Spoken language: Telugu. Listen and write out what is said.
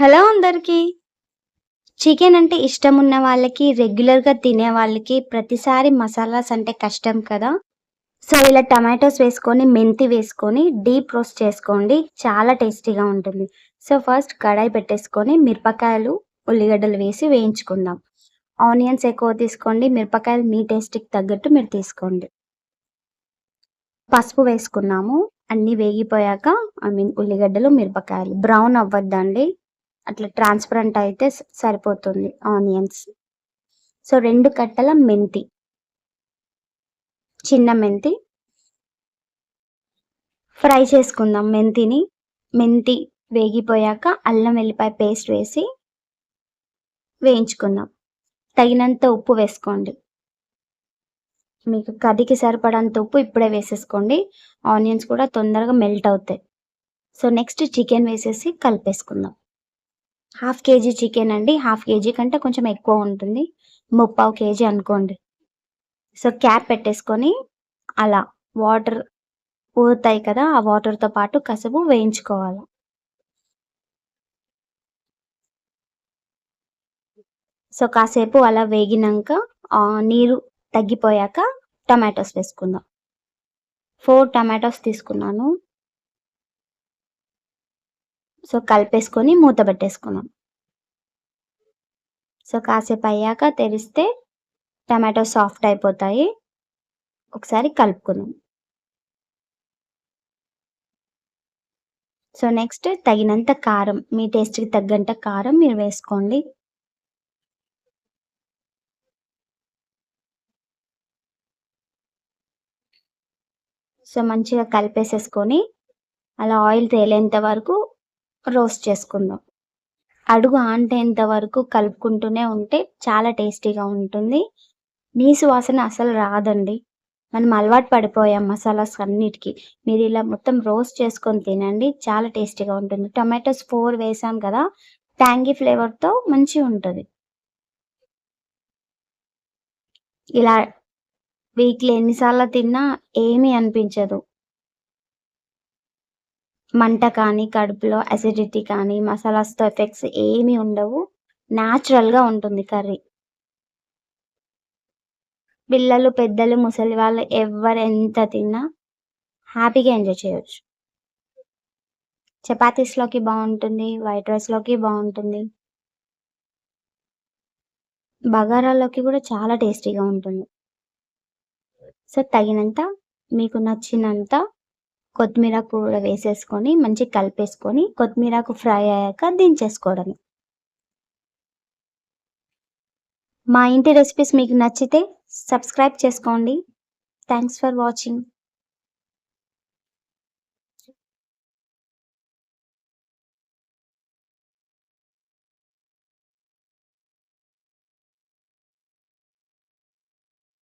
హలో అందరికీ. చికెన్ అంటే ఇష్టం ఉన్న వాళ్ళకి రెగ్యులర్గా తినే వాళ్ళకి ప్రతిసారి మసాలాస్ అంటే కష్టం కదా. సో ఇలా టమాటోస్ వేసుకొని మెంతి వేసుకొని డీప్ రోస్ట్ చేసుకోండి. చాలా టేస్టీగా ఉంటుంది. సో ఫస్ట్ కడాయి పెట్టేసుకొని మిరపకాయలు ఉల్లిగడ్డలు వేసి వేయించుకుందాం. ఆనియన్స్ ఎక్కువ తీసుకోండి. మిరపకాయలు మీ టేస్ట్కి తగ్గట్టు మీరు తీసుకోండి. పసుపు వేసుకున్నాము. అన్నీ వేగిపోయాక ఐ మీన్ ఉల్లిగడ్డలు మిరపకాయలు. బ్రౌన్ అవ్వద్దండి. అట్లా ట్రాన్స్పరెంట్ అయితే సరిపోతుంది ఆనియన్స్. సో రెండు కట్టల మెంతి. చిన్న మెంతి. ఫ్రై చేసుకుందాం మెంతిని. మెంతి వేగిపోయాక అల్లం వెల్లిపాయ పేస్ట్ వేసి వేయించుకుందాం. తగినంత ఉప్పు వేసుకోండి. మీకు కర్రీకి సరిపడంత ఉప్పు ఇప్పుడే వేసేసుకోండి. ఆనియన్స్ కూడా తొందరగా మెల్ట్ అవుతాయి. సో నెక్స్ట్ చికెన్ వేసేసి కలిపేసుకుందాం. హాఫ్ కేజీ చికెన్ అండి. హాఫ్ కేజీ కంటే కొంచెం ఎక్కువ ఉంటుంది. ముప్పావు కేజీ అనుకోండి. సో క్యాప్ పెట్టేసుకొని అలా వాటర్ ఊరుతాయి కదా ఆ వాటర్తో పాటు కసుపు వేయించుకోవాలి. సో కాసేపు అలా వేగినాక నీరు తగ్గిపోయాక టమాటోస్ వేసుకుందాం. ఫోర్ టమాటోస్ తీసుకున్నాను. సో కలిపేసుకొని మూత పెట్టేసుకున్నాం. సో కాసేపు అయ్యాక తెరిస్తే టమాటో సాఫ్ట్ అయిపోతాయి. ఒకసారి కలుపుకుందాం. సో నెక్స్ట్ తగినంత కారం మీ టేస్ట్కి తగ్గంత కారం మీరు వేసుకోండి. సో మంచిగా కలిపేసేసుకొని అలా ఆయిల్ తేలేంత వరకు రోస్ట్ చేసుకుందాం. అడుగు ఆంటేంత వరకు కలుపుకుంటూనే ఉంటే చాలా టేస్టీగా ఉంటుంది. నీసు వాసన అసలు రాదండి. మనం అలవాటు పడిపోయాం మసాలాస్ అన్నిటికీ. మీరు ఇలా మొత్తం రోస్ట్ చేసుకొని తినండి. చాలా టేస్టీగా ఉంటుంది. టొమాటోస్ ఫోర్ వేసాం కదా ట్యాంగీ ఫ్లేవర్తో మంచిగా ఉంటుంది. ఇలా వీక్లీ ఎన్నిసార్లు తిన్నా ఏమీ అనిపించదు. మంట కానీ కడుపులో అసిడిటీ కానీ మసాలాస్తో ఎఫెక్ట్స్ ఏమీ ఉండవు. న్యాచురల్గా ఉంటుంది కర్రీ. పిల్లలు పెద్దలు ముసలి వాళ్ళు ఎవరు ఎంత తిన్నా హ్యాపీగా ఎంజాయ్ చేయొచ్చు. చపాతీస్లోకి బాగుంటుంది వైట్ రైస్లోకి బాగుంటుంది. బగారాలోకి కూడా చాలా టేస్టీగా ఉంటుంది. సో తగినంత మీకు నచ్చినంత కొత్తిమీర కూడా వేసేసుకొని మంచిగా కలిపేసుకొని కొత్తిమీరకు ఫ్రై అయ్యాక దించేసుకోవడమే. మా ఇంటి రెసిపీస్ మీకు నచ్చితే సబ్స్క్రైబ్ చేసుకోండి. Thanks for watching